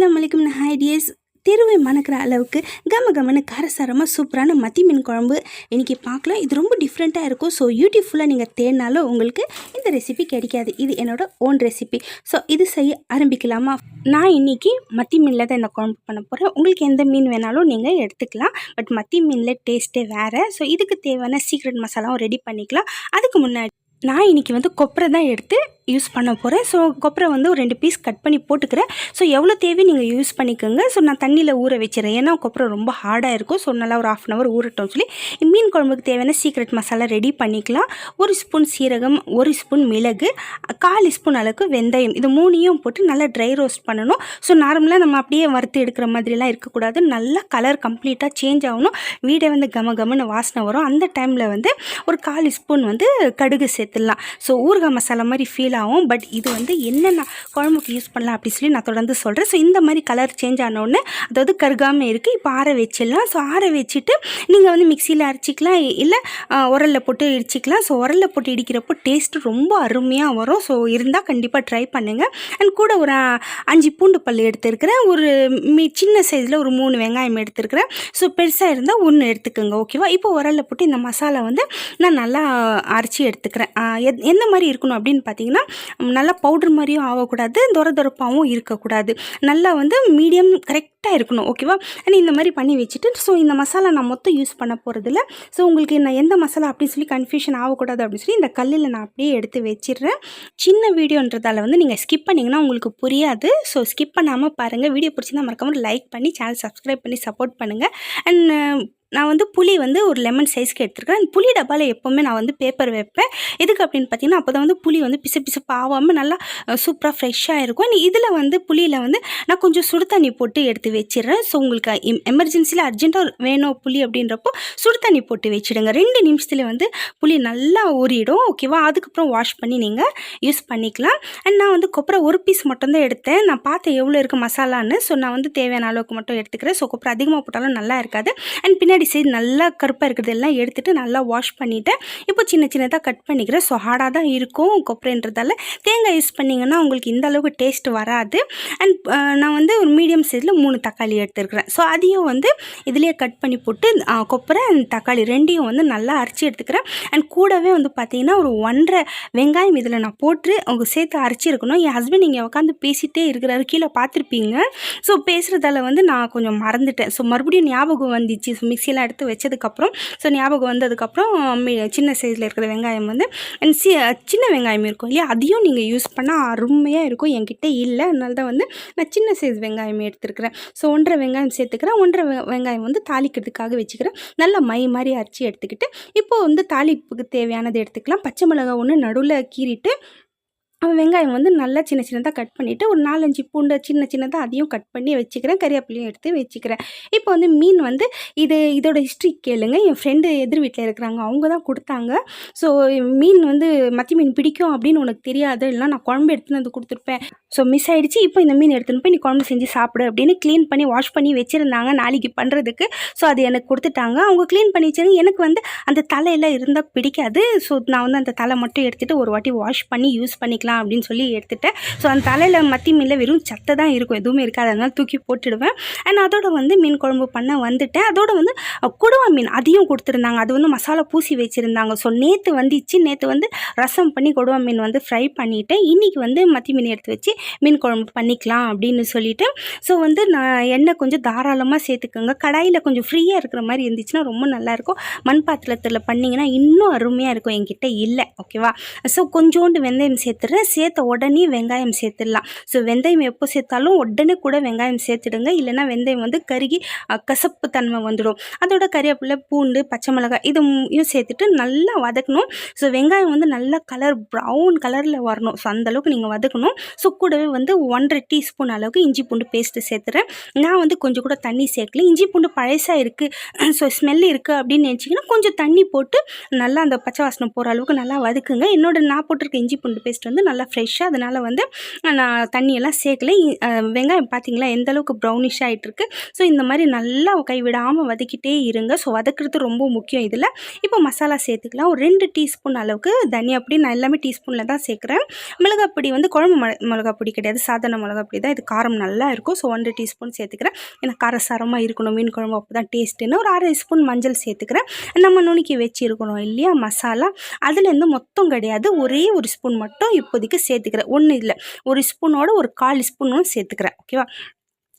அஸ்லாம் வலைக்கம் hi tears. தெருவை மணக்கிற அளவுக்கு கம கமன்னு காரசாரமாக சூப்பரான மத்தி மீன் குழம்பு. இன்றைக்கி பார்க்கலாம். இது ரொம்ப டிஃப்ரெண்ட்டாக இருக்கும். ஸோ யூடியூப் ஃபுல்லாக நீங்கள் தேடினாலும் உங்களுக்கு இந்த ரெசிபி கிடைக்காது. இது என்னோட ஓன் ரெசிபி ஸோ இது செய்ய ஆரம்பிக்கலாமா? நான் இன்றைக்கி மத்தி மீனில் தான் இந்த குழம்பு பண்ண போகிறேன் உங்களுக்கு எந்த மீன் வேணாலும் நீங்கள் எடுத்துக்கலாம். பட் மத்தி மீனில் டேஸ்ட்டே வேறு. ஸோ இதுக்கு தேவையான சீக்ரெட் மசாலாவும் ரெடி பண்ணிக்கலாம். அதுக்கு முன்னாடி நான் இன்றைக்கி வந்து கொப்பரை தான் எடுத்து யூஸ் பண்ண போகிறேன் ஸோ கொப்பரை வந்து ஒரு ரெண்டு பீஸ் கட் பண்ணி போட்டுக்கிறேன். ஸோ எவ்வளோ தேவை நீங்கள் யூஸ் பண்ணிக்கோங்க. ஸோ நான் தண்ணியில் ஊற வச்சிடறேன். ஏன்னா கொப்பரை ரொம்ப ஹார்டாக இருக்கும். ஸோ நல்லா ஒரு ஆஃப் அன் ஹவர் ஊறட்டும் சொல்லி மீன் குழம்புக்கு தேவையான சீக்ரெட் மசாலா ரெடி பண்ணிக்கலாம். ஒரு ஸ்பூன் சீரகம் ஒரு ஸ்பூன் மிளகு கால் ஸ்பூன் அளவுக்கு வெந்தயம். இது மூணையும் போட்டு நல்லா ட்ரை ரோஸ்ட் பண்ணணும். ஸோ நார்மலாக நம்ம அப்படியே வறுத்து எடுக்கிற மாதிரிலாம் இருக்கக்கூடாது. நல்லா கலர் கம்ப்ளீட்டாக சேஞ்ச் ஆகணும். வீடை வந்து கம கமன்னு வாசனை வரும். அந்த டைமில் வந்து ஒரு கால் ஸ்பூன் வந்து கடுகு சேர்த்துடலாம். ஸோ ஊறுகாய் மசாலா மாதிரி ஃபீல் ஆகும். பட் இது வந்து என்னென்ன குழம்புக்கு யூஸ் பண்ணலாம் அப்படி சொல்லி நான் தொடர்ந்து சொல்கிறேன் ஸோ இந்த மாதிரி கலர் சேஞ்ச் ஆனோடனே அதாவது கருகாமல் இருக்குது இப்போ ஆற வச்சிடலாம். ஸோ ஆற வச்சுட்டு நீங்கள் வந்து மிக்சியில் அரைச்சிக்கலாம். இல்லை உரலில் போட்டு இடிச்சிக்கலாம். ஸோ உரலில் போட்டு இடிக்கிறப்போ டேஸ்ட்டு ரொம்ப அருமையாக வரும். ஸோ இருந்தால் கண்டிப்பாக ட்ரை பண்ணுங்கள் அண்ட் கூட ஒரு அஞ்சு பூண்டு பல் எடுத்துருக்கிறேன். ஒரு மீ சின்ன சைஸில் ஒரு மூணு வெங்காயம் எடுத்துருக்கிறேன். ஸோ பெருசாக இருந்தால் ஒன்று எடுத்துக்கோங்க ஓகேவா இப்போ உரலில் போட்டு இந்த மசாலா வந்து நான் நல்லா அரைச்சி எடுத்துக்கிறேன். எத்- எந்த மாதிரி இருக்கணும் அப்படின்னு பார்த்தீங்கன்னா ம், நல்லா பவுடர் மாதிரியும் ஆகக்கூடாது தொர தொரப்பாகவும் இருக்கக்கூடாது. நல்லா வந்து மீடியம் கரெக்டாக இருக்கணும் ஓகேவா அண்ட் இந்த மாதிரி பண்ணி வச்சுட்டு ஸோ இந்த மசாலா நான் மொத்தம் யூஸ் பண்ண போகிறதில்ல ஸோ உங்களுக்கு நான் எந்த மசாலா அப்படின்னு சொல்லி கன்ஃபியூஷன் ஆகக்கூடாது அப்படின்னு சொல்லி இந்த கல்லில் நான் அப்படியே எடுத்து வச்சிடுறேன். சின்ன வீடியோன்றதால வந்து நீங்கள் ஸ்கிப் பண்ணிங்கன்னா உங்களுக்கு புரியாது. ஸோ ஸ்கிப் பண்ணாமல் பாருங்கள் வீடியோ பிடிச்சிருந்தா மறக்காமல் லைக் பண்ணி சேனல் சப்ஸ்கிரைப் பண்ணி சப்போர்ட் பண்ணுங்கள் அண்ட் நான் வந்து புளி வந்து ஒரு லெமன் சைஸ்க்கு எடுத்துருக்கேன். புளி டப்பாவில் எப்போவுமே நான் வந்து பேப்பர் வைப்பேன். எதுக்கு அப்படின்னு பார்த்தீங்கன்னா அப்போ தான் வந்து புளி வந்து பிசு பிசு பாவாமல் நல்லா சூப்பராக ஃப்ரெஷ்ஷாக இருக்கும். இதில் வந்து புளியில் வந்து நான் கொஞ்சம் சுடு தண்ணி போட்டு எடுத்து வச்சிடுறேன். ஸோ உங்களுக்கு எமர்ஜென்சியில் அர்ஜென்ட்டாக வேணும் புளி அப்படின்றப்போ சுடு தண்ணி போட்டு வச்சிடுங்க. ரெண்டு நிமிஷத்தில் வந்து புளி நல்லா ஊறிடும் ஓகேவா அதுக்கப்புறம் வாஷ் பண்ணி நீங்கள் யூஸ் பண்ணிக்கலாம். அண்ட் நான் வந்து கொப்பரை ஒரு பீஸ் மட்டும்தான் எடுத்தேன். நான் பார்த்தேன் எவ்வளோ இருக்குது மசாலான்னு ஸோ நான் வந்து தேவையான அளவுக்கு மட்டும் எடுத்துக்கிறேன். ஸோ கொப்பரை அதிகமாக போட்டாலும் நல்லா இருக்காது. அண்ட் பின்னாடி சைடு நல்லா கருப்பாக இருக்கிறது எல்லாம் எடுத்துட்டு நல்லா வாஷ் பண்ணிவிட்டேன் இப்போ சின்ன சின்னதாக கட் பண்ணிக்கிறேன் ஸோ ஹார்டாக தான் இருக்கும் கொப்பரைன்றதால. தேங்காய் யூஸ் பண்ணிங்கன்னா உங்களுக்கு இந்த அளவுக்கு டேஸ்ட் வராது. அண்ட் நான் வந்து ஒரு மீடியம் சைஸில் மூணு தக்காளி எடுத்துருக்கிறேன். ஸோ அதையும் வந்து இதுலேயே கட் பண்ணி போட்டு கொப்பரை அண்ட் தக்காளி ரெண்டையும் வந்து நல்லா அரைச்சி எடுத்துக்கிறேன். அண்ட் கூடவே வந்து பார்த்தீங்கன்னா ஒரு ஒன்றரை வெங்காயம் இதில் நான் போட்டு அவங்க சேர்த்து அரைச்சிருக்கணும் என் ஹஸ்பண்ட் இங்கே உட்காந்து பேசிகிட்டே இருக்கிறாரு. கீழே பார்த்துருப்பீங்க ஸோ பேசுகிறதால வந்து நான் கொஞ்சம் மறந்துட்டேன். ஸோ மறுபடியும் ஞாபகம் வந்துச்சு. ஸோ மிக்சியெல்லாம் எடுத்து வச்சதுக்கப்புறம் ஸோ ஞாபகம் வந்ததுக்கப்புறம் மி- சின்ன சைஸில் இருக்கிற வெங்காயம் வந்து and சி சின்ன வெங்காயம் இருக்கும் இல்லையா? அதையும் நீங்கள் யூஸ் பண்ணால் அருமையாக இருக்கும். என்கிட்ட இல்லை. அதனால தான் வந்து நான் சின்ன சைஸ் வெங்காயம் எடுத்துருக்கிறேன். ஸோ ஒன்றரை வெங்காயம் சேர்த்துக்கிறேன். ஒன்றரை வெங்காயம் வந்து தாளிக்கிறதுக்காக வச்சுக்கிறேன். நல்லா மை மாதிரி அரைச்சி எடுத்துக்கிட்டு இப்போது வந்து தாளிப்புக்கு தேவையானது எடுத்துக்கலாம். பச்சை மிளகாய் ஒன்று நடுவில் கீறிட்டு அவன் வெங்காயம் வந்து நல்லா சின்ன சின்னதாக கட் பண்ணிவிட்டு ஒரு நாலஞ்சு பூண்டை சின்ன சின்னதாக அதையும் கட் பண்ணி வச்சுக்கிறேன். கறிவேப்பிலையும் எடுத்து வச்சுக்கிறேன். இப்போ வந்து மீன் வந்து இது இதோட ஹிஸ்ட்ரி கேளுங்க. என் ஃப்ரெண்டு எதிர் வீட்டில் இருக்கிறாங்க. அவங்க தான் கொடுத்தாங்க. ஸோ மீன் வந்து மத்தி மீன் பிடிக்கும் அப்படின்னு உனக்கு தெரியாது. இல்லைனா நான் குழம்பு எடுத்துன்னு வந்து கொடுத்துருப்பேன். ஸோ மிஸ் ஆகிடுச்சு இப்போ இந்த மீன் எடுத்துன்னு போய் நீ குழம்பு செஞ்சு சாப்பிடு அப்படின்னு க்ளீன் பண்ணி வாஷ் பண்ணி வச்சுருந்தாங்க நாளைக்கு பண்ணுறதுக்கு ஸோ அது எனக்கு கொடுத்துட்டாங்க. அவங்க க்ளீன் பண்ணி வச்சாங்க எனக்கு வந்து அந்த தலையெல்லாம் இருந்தால் பிடிக்காது. ஸோ நான் வந்து அந்த தலை மட்டும் எடுத்துகிட்டு ஒரு வாட்டி வாஷ் பண்ணி யூஸ் பண்ணிக்கலாம். அப்படின்னு சொல்லி எடுத்துட்டேன். ஸோ அந்த தலையில் மத்தி மீனில் வெறும் சத்தை தான் இருக்கும். எதுவுமே இருக்காது. அதனால தூக்கி போட்டுடுவேன். அண்ட் அதோட வந்து மீன் குழம்பு பண்ண வந்துட்டேன். அதோட வந்து குடுவா கொடுவா மீன் அதையும் கொடுத்துருந்தாங்க. அது வந்து மசாலா பூசி வச்சுருந்தாங்க. ஸோ நேற்று வந்துச்சு. நேற்று வந்து ரசம் பண்ணி கொடுவா மீன் வந்து ஃப்ரை பண்ணிவிட்டேன் இன்றைக்கி வந்து மத்தி மீன் எடுத்து வச்சு மீன் குழம்பு பண்ணிக்கலாம் அப்படின்னு சொல்லிட்டு ஸோ வந்து நான் எண்ணெய் கொஞ்சம் தாராளமாக சேர்த்துக்கோங்க. கடாயில் கொஞ்சம் ஃப்ரீயாக இருக்கிற மாதிரி இருந்துச்சுன்னா ரொம்ப நல்லாயிருக்கும் மண் பாத்திரத்தில் பண்ணிங்கன்னா இன்னும் அருமையாக இருக்கும். என்கிட்ட இல்லை. ஓகேவா ஸோ கொஞ்சோண்டு வெந்தயம் சேர்த்துறேன் சேர்த்த உடனே வெங்காயம் சேர்த்துடலாம். ஸோ வெந்தயம் எப்போ சேர்த்தாலும் உடனே கூட வெங்காயம் சேர்த்துடுங்க. இல்லைன்னா வெந்தயம் வந்து கருகி கசப்பு தன்மை வந்துடும். அதோட கறிவேப்பிலை பூண்டு பச்சை மிளகாய் இதையும் சேர்த்துட்டு நல்லா வதக்கணும். ஸோ வெங்காயம் வந்து நல்லா கலர் ப்ரௌன் கலரில் வரணும். ஸோ அந்தளவுக்கு நீங்கள் வதக்கணும். ஸோ கூடவே வந்து ஒன்றரை டீஸ்பூன் அளவுக்கு இஞ்சி பூண்டு பேஸ்ட்டு சேர்த்துறேன். நான் வந்து கொஞ்சம் கூட தண்ணி சேர்க்கல. இஞ்சி பூண்டு பழசாக இருக்குது ஸோ ஸ்மெல் இருக்குது அப்படின்னு நினச்சிங்கன்னா கொஞ்சம் தண்ணி போட்டு நல்லா அந்த பச்சை வாசனை போகிற அளவுக்கு நல்லா வதக்குங்க. என்னோட நான் போட்டிருக்க இஞ்சி பூண்டு பேஸ்ட் வந்து நல்லா ஃப்ரெஷ்ஷாக அதனால் வந்து நான் தண்ணியெல்லாம் சேர்க்கல. வெங்காயம் பார்த்தீங்களா எந்த அளவுக்கு ப்ரௌனிஷ் ஆகிட்டுருக்கு ஸோ இந்த மாதிரி நல்லா கைவிடாமல் வதக்கிட்டே இருங்க. ஸோ வதக்குறது ரொம்ப முக்கியம் இதில். இப்போ மசாலா சேர்த்துக்கலாம். ஒரு ரெண்டு டீஸ்பூன் அளவுக்கு தனியா பொடி நான் எல்லாமே டீஸ்பூனில் தான் சேர்க்குறேன். மிளகாப்பொடி வந்து குழம்பு ம மிளகா பொடி கிடையாது. சாதாரண மிளகாய் பொடி தான். இது காரம் நல்லா இருக்கும். ஸோ ஒன்றரை டீஸ்பூன் சேர்த்துக்கிறேன். ஏன்னா காரசாரமாக இருக்கணும். மீன் குழம்பு அப்போ தான் டேஸ்ட்டுன்னு ஒரு அரை ஸ்பூன் மஞ்சள் சேர்த்துக்கிறேன். நம்ம நுணுக்கி வச்சுருக்கணும் இல்லையா மசாலா. அதுலேருந்து மொத்தம் கிடையாது. ஒரே ஒரு ஸ்பூன் மட்டும் இப்போ இப்போதைக்கு சேர்த்துக்கிறேன். ஒன்றும் இல்லை. ஒரு ஸ்பூனோட ஒரு கால் ஸ்பூனும் சேர்த்துக்கிறேன். ஓகேவா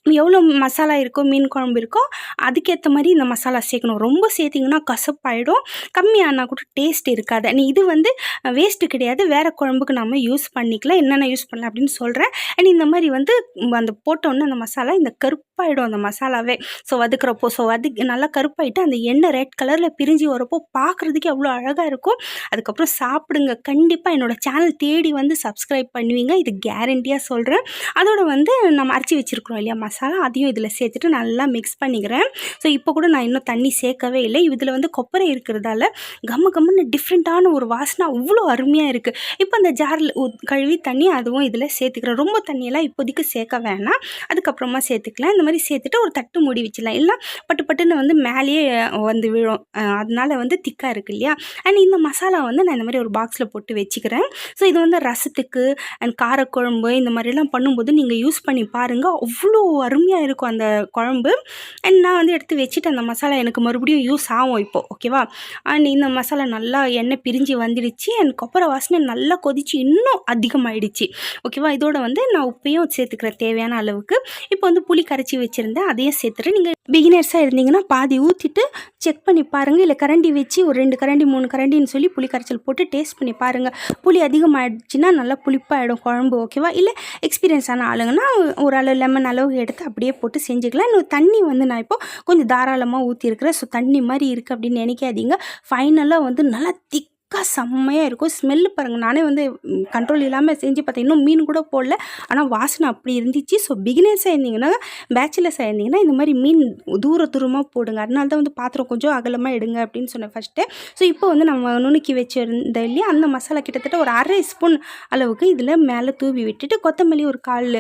எவ்வளோ மசாலா இருக்கோ மீன் குழம்பு இருக்கோ அதுக்கேற்ற மாதிரி இந்த மசாலா சேர்க்கணும். ரொம்ப சேர்த்திங்கன்னா கசப்பாயிடும். கம்மியானா கூட டேஸ்ட் இருக்காது. நீ இது வந்து வேஸ்ட்டு கிடையாது. வேறு குழம்புக்கு நம்ம யூஸ் பண்ணிக்கலாம். என்னென்ன யூஸ் பண்ணலாம் அப்படின்னு சொல்கிறேன் அண்ட் இந்த மாதிரி வந்து அந்த போட்டோன்னே அந்த மசாலா இந்த கருப்பாயிடும் அந்த மசாலாவே. ஸோ வதக்குறப்போ ஸோ வதக்கி நல்லா கருப்பாயிட்டு அந்த எண்ணெய் ரெட் கலரில் பிரிஞ்சு வரப்போ பார்க்குறதுக்கு அவ்வளோ அழகாக இருக்கும். அதுக்கப்புறம் சாப்பிடுங்க. கண்டிப்பாக என்னோடய சேனல் தேடி வந்து சப்ஸ்கிரைப் பண்ணுவீங்க. இது கேரண்டியாக சொல்கிறேன் அதோட வந்து நம்ம அரைச்சி வச்சுருக்குறோம் இல்லையா மசாலா அதையும் இதில் சேர்த்துட்டு நல்லா மிக்ஸ் பண்ணிக்கிறேன். ஸோ இப்போ கூட நான் இன்னும் தண்ணி சேர்க்கவே இல்லை. இதில் வந்து கொப்பரை இருக்கிறதால கம்ம கம்மன்னு டிஃப்ரெண்ட்டான ஒரு வாசனை அவ்வளோ அருமையாக இருக்குது இப்போ அந்த ஜாரில் கழுவி தண்ணி அதுவும் இதில் சேர்த்துக்கிறேன். ரொம்ப தண்ணியெல்லாம் இப்போதைக்கு சேர்க்க வேணாம். அதுக்கப்புறமா சேர்த்துக்கலாம். இந்த மாதிரி சேர்த்துட்டு ஒரு தட்டு மூடி வச்சிடலாம். இல்லை பட்டு பட்டுன்னு வந்து மேலேயே வந்து விழும். அதனால் வந்து திக்காக இருக்கு இல்லையா? அண்ட் இந்த மசாலா வந்து நான் இந்த மாதிரி ஒரு பாக்ஸில் போட்டு வச்சுக்கிறேன். ஸோ இது வந்து ரசத்துக்கு அண்ட் காரக்குழம்பு இந்த மாதிரிலாம் பண்ணும்போது நீங்கள் யூஸ் பண்ணி பாருங்கள் அவ்வளோ அருமையாக இருக்கும் அந்த குழம்பு. அண்ட் நான் வந்து எடுத்து வச்சுட்டு அந்த மசாலா எனக்கு மறுபடியும் யூஸ் ஆகும் இப்போது ஓகேவா அண்ட் இந்த மசாலா நல்லா எண்ணெய் பிரிஞ்சு வந்துடுச்சு. அண்ட் கொப்பரை வாசனை நல்லா கொதிச்சு இன்னும் அதிகமாகிடுச்சு ஓகேவா இதோட வந்து நான் உப்பையும் சேர்த்துக்கிறேன் தேவையான அளவுக்கு. இப்போ வந்து புளி கரைச்சி வச்சுருந்தேன் அதையும் சேர்த்துட்டு நீங்கள் பிகினர்ஸாக இருந்தீங்கன்னா பாதி ஊற்றிட்டு செக் பண்ணி பாருங்கள் இல்லை கரண்டி வச்சு ஒரு ரெண்டு கரண்டி மூணு கரண்டின்னு சொல்லி புளி கரைச்சல் போட்டு டேஸ்ட் பண்ணி பாருங்கள் புளி அதிகமாகிடுச்சுன்னா நல்லா புளிப்பாகிடும் குழம்பு ஓகேவா இல்லை எக்ஸ்பீரியன்ஸ் ஆன ஆளுங்கன்னா ஒரு அளவு லெமன் அளவு எடுத்து அப்படியே போட்டு செஞ்சுக்கலாம். இன்னும் தண்ணி வந்து நான் இப்போ கொஞ்சம் தாராளமாக ஊற்றிருக்கிறேன் ஸோ தண்ணி மாதிரி இருக்குது அப்படின்னு நினைக்காதீங்க. ஃபைனலாக வந்து நல்லா திக் அக்கா செம்மையாக இருக்கும். ஸ்மெல்லு பாருங்கள் நானே வந்து கண்ட்ரோல் இல்லாமல் செஞ்சு பார்த்தேன். இன்னும் மீன் கூட போடல. ஆனால் வாசனை அப்படி இருந்துச்சு. ஸோ பிகினர்ஸாக இருந்தீங்கன்னா பேச்சுலர்ஸாக இருந்தீங்கன்னா இந்த மாதிரி மீன் தூர தூரமாக போடுங்க. அதனால தான் வந்து பாத்திரம் கொஞ்சம் அகலமாக எடுங்க அப்படின்னு சொன்னேன் ஃபஸ்ட்டு ஸோ இப்போ வந்து நம்ம நுணுக்கி வச்சுருந்த இல்லையா அந்த மசாலா கிட்டத்தட்ட ஒரு அரை ஸ்பூன் அளவுக்கு இதில் மேலே தூவி விட்டுட்டு கொத்தமல்லி ஒரு கால்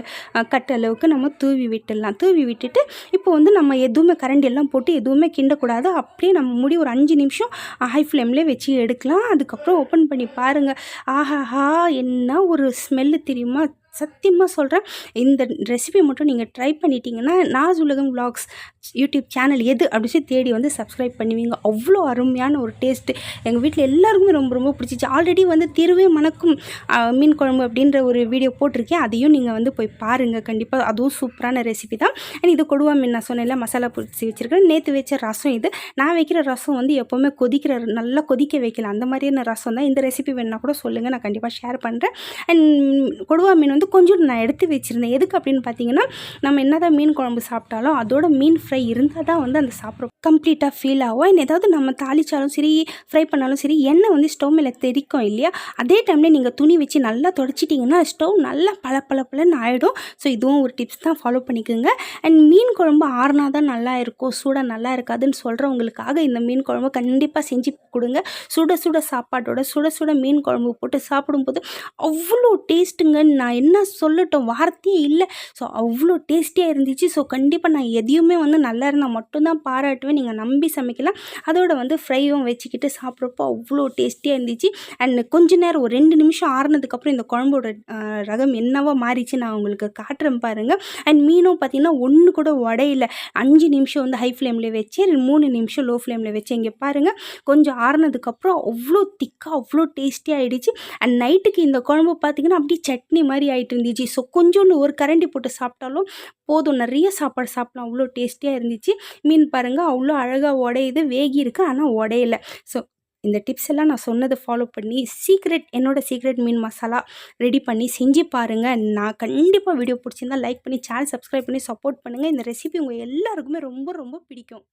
கட்டு அளவுக்கு நம்ம தூவி விட்டுடலாம். தூவி விட்டுட்டு இப்போ வந்து நம்ம எதுவுமே கரண்டி எல்லாம் போட்டு எதுவுமே கிண்டக்கூடாது. அப்படியே நம்ம முடி ஒரு அஞ்சு நிமிஷம் ஹை ஃப்ளேம்லேயே வச்சு எடுக்கலாம். அதுக்கப்புறம் ஓப்பன் பண்ணி பாருங்கள் ஆஹாஹா என்ன ஒரு ஸ்மெல்லு தெரியுமா? சத்தியமாக சொல்கிறேன் இந்த ரெசிபி மட்டும் நீங்கள் ட்ரை பண்ணிட்டீங்கன்னா நாஸ் உலகம் vlogs யூடியூப் சேனல் எது அப்படின்னு சொல்லி தேடி வந்து சப்ஸ்கிரைப் பண்ணுவீங்க. அவ்வளோ அருமையான ஒரு டேஸ்ட்டு எங்கள் வீட்டில் எல்லாருக்குமே ரொம்ப ரொம்ப பிடிச்சிச்சு. ஆல்ரெடி வந்து திருவே மணக்கும் மீன் குழம்பு அப்படின்ற ஒரு வீடியோ போட்டிருக்கேன். அதையும் நீங்கள் வந்து போய் பாருங்கள் கண்டிப்பாக அதுவும் சூப்பரான ரெசிபி தான். அண்ட் இது கொடுவா மீன் நான் சொன்னேன்ல மசாலா பிடிச்சி வச்சுருக்கேன். நேற்று வச்ச ரசம் இது. நான் வைக்கிற ரசம் வந்து எப்போவுமே கொதிக்கிற நல்லா கொதிக்க வைக்கல. அந்த மாதிரியான ரசம் தான். இந்த ரெசிபி வேணுன்னா கூட சொல்லுங்கள் நான் கண்டிப்பாக ஷேர் பண்ணுறேன் அண்ட் கொடுவா மீன் வந்து கொஞ்சம் நான் எடுத்து வச்சுருந்தேன். எதுக்கு அப்படின்னு பார்த்தீங்கன்னா நம்ம என்ன தான் மீன் குழம்பு சாப்பிட்டாலும் அதோட மீன் ஃப்ரை இருந்தால் தான் வந்து அந்த சாப்பிட்றோம் கம்ப்ளீட்டாக ஃபீல் ஆகும். இன்னும் ஏதாவது நம்ம தாளிச்சாலும் சரி ஃப்ரை பண்ணாலும் சரி எண்ணெய் வந்து ஸ்டவ் மேலே தெரிக்கும் இல்லையா? அதே டைமில் நீங்கள் துணி வச்சு நல்லா தொடச்சிட்டிங்கன்னா ஸ்டவ் நல்லா பல பள ஆகிடும் ஸோ இதுவும் ஒரு டிப்ஸ் தான் ஃபாலோ பண்ணிக்கோங்க. அண்ட் மீன் குழம்பு ஆறுனா தான் நல்லா இருக்கும். சூடாக நல்லா இருக்காதுன்னு சொல்கிறவங்களுக்காக இந்த மீன் குழம்பு கண்டிப்பாக செஞ்சு கொடுங்க. சுட சுட சாப்பாட்டோட சுட சுட மீன் குழம்பு போட்டு சாப்பிடும்போது அவ்வளோ டேஸ்ட்டுங்க நான் என்ன சொல்லட்டும் வார்த்தையே இல்லை. ஸோ அவ்வளோ டேஸ்டியாக இருந்துச்சு. ஸோ கண்டிப்பாக நான் எதையுமே வந்து நல்லா இருந்தால் மட்டும்தான் பாராட்டுவேன். நீங்கள் நம்பி சமைக்கலாம். அதோட வந்து ஃப்ரையும் வச்சுக்கிட்டு சாப்பிட்றப்போ அவ்வளோ டேஸ்டியாக இருந்துச்சு. அண்ட் கொஞ்ச நேரம் ஒரு ரெண்டு நிமிஷம் ஆறுனதுக்கப்புறம் இந்த குழம்போட ரகம் என்னவோ மாறிச்சு நான் உங்களுக்கு காட்டுறேன் பாருங்கள் அண்ட் மீனும் பார்த்தீங்கன்னா ஒன்று கூட உடையில அஞ்சு நிமிஷம் வந்து ஹை ஃப்ளேமில் வச்சு மூணு நிமிஷம் லோ ஃப்ளேமில் வச்சு இங்கே பாருங்கள் கொஞ்சம் ஆறுனதுக்கப்புறம் அவ்வளோ திக்காக அவ்வளோ டேஸ்டியாக ஆகிடுச்சு அண்ட் நைட்டுக்கு இந்த குழம்பு பார்த்தீங்கன்னா அப்படியே சட்னி மாதிரி ஆகிட்டு இருந்துச்சு. ஸோ கொஞ்சோண்டு ஒரு கரண்டி போட்டு சாப்பிட்டாலும் போதும். நிறைய சாப்பாடு சாப்பிடலாம். அவ்வளோ டேஸ்டியாக இருந்துச்சு. மீன் பாருங்கள் அவ்வளோ அழகாக உடையுது. வேகி இருக்குது ஆனால் உடையல. ஸோ இந்த டிப்ஸ் எல்லாம் நான் சொன்னதை ஃபாலோ பண்ணி சீக்ரெட் என்னோட சீக்ரெட் மீன் மசாலா ரெடி பண்ணி செஞ்சு பாருங்கள் நான் கண்டிப்பாக வீடியோ பிடிச்சிருந்தா லைக் பண்ணி சேனல் சப்ஸ்கிரைப் பண்ணி சப்போர்ட் பண்ணுங்கள் இந்த ரெசிபி உங்கள் எல்லாருக்குமே ரொம்ப ரொம்ப பிடிக்கும்.